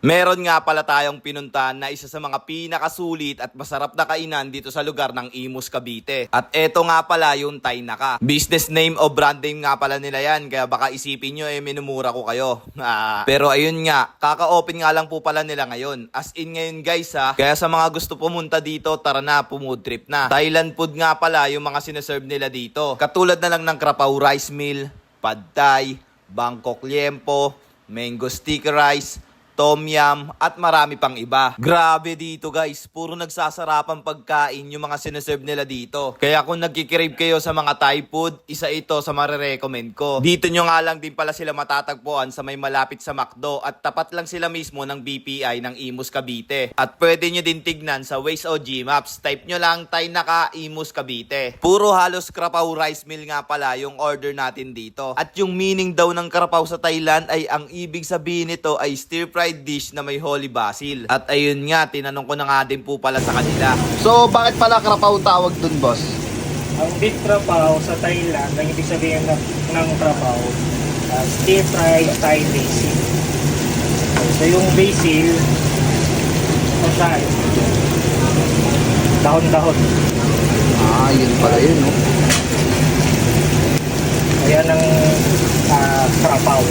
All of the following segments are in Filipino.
Meron nga pala tayong pinuntahan na isa sa mga pinakasulit at masarap na kainan dito sa lugar ng Imus, Cavite. At eto nga pala yung Tainaka. Business name o brand name nga pala nila yan, kaya baka isipin nyo eh minumura ko kayo. Ah, pero ayun nga, kaka-open nga lang po pala nila ngayon. As in ngayon guys ha, kaya sa mga gusto pumunta dito, tara na, pumood trip na. Thailand food nga pala yung mga sineserve nila dito. Katulad na lang ng Krapaw Rice Mill, Pad Thai, Bangkok Liempo, Mango Sticky Rice, tom yum, at marami pang iba. Grabe dito guys, puro nagsasarapang pagkain yung mga sineserve nila dito. Kaya kung nagkikrave kayo sa mga Thai food, isa ito sa marirecommend ko. Dito nyo nga lang din pala sila matatagpuan sa may malapit sa McDo at tapat lang sila mismo ng BPI ng Imus Cavite. At pwede nyo din tignan sa Waze o Gmaps. Type nyo lang Thai Naka Imus Cavite. Puro halos krapaw rice meal nga pala yung order natin dito. At yung meaning daw ng krapaw sa Thailand ay ang ibig sabihin nito ay stir fried dish na may holy basil. At ayun nga, tinanong ko na nga din po pala sa kanila. So, bakit pala krapaw tawag dun, boss? Ang beef trapaw sa Thailand, ang ibig sabihin ng, ng trapaw, uh, stir fry Thai basil. So yung basil, ito siya, dahon-dahon. Ah, yun pala yun, no? Ayan ang uh, trapaw.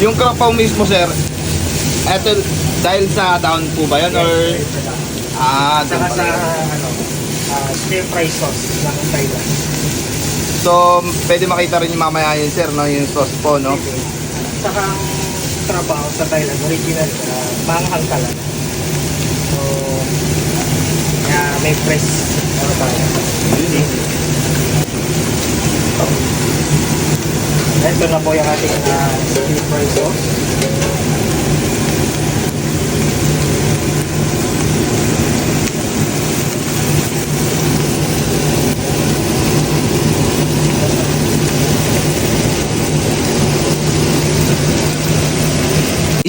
Yung krapaw mismo, sir, eto, dahil sa down po ba yun? Or, ah, dun Saka sa pala ano, uh, stir fry sauce ng Thailand. So, pwede makita rin yung mamaya yun, sir, no? Yung sauce po, no? Saka ang trabaho sa Thailand, original, uh, manghang ka lang. So, kaya may press. Ano ba? Ito na po yung ating uh, stir fry sauce.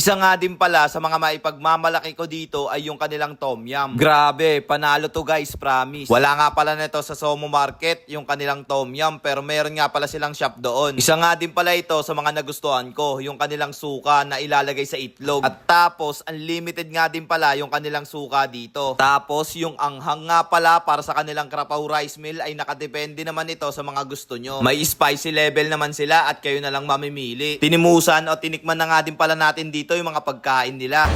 Isa nga din pala sa mga maipagmamalaki ko dito ay yung kanilang tom yum. Grabe, panalo to guys, promise. Wala nga pala nito sa Somo Market yung kanilang tom yum pero meron nga pala silang shop doon. Isa nga din pala ito sa mga nagustuhan ko, yung kanilang suka na ilalagay sa itlog. At tapos, unlimited nga din pala yung kanilang suka dito. Tapos, yung anghang nga pala para sa kanilang krapaw rice mill ay nakadepende naman ito sa mga gusto nyo. May spicy level naman sila at kayo na lang mamimili. Tinimusan o tinikman na nga din pala natin dito yung mga pagkain nila.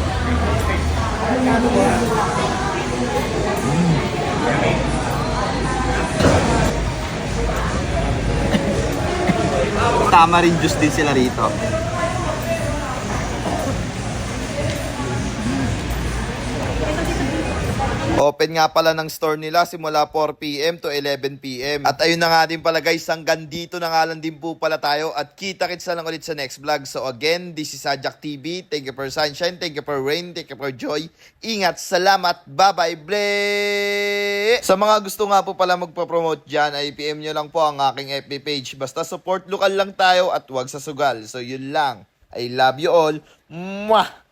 Tama rin juice din sila rito. Open nga pala ng store nila simula 4pm to 11pm. At ayun na nga din pala guys, hanggang dito na nga lang din po pala tayo. At kita-kits na lang ulit sa next vlog. So again, this is Sajak TV. Thank you for sunshine, thank you for rain, thank you for joy. Ingat, salamat, bye-bye, ble! Sa mga gusto nga po pala magpa-promote dyan, ay PM nyo lang po ang aking FB page. Basta support lokal lang tayo at wag sa sugal. So yun lang. I love you all. Mwah!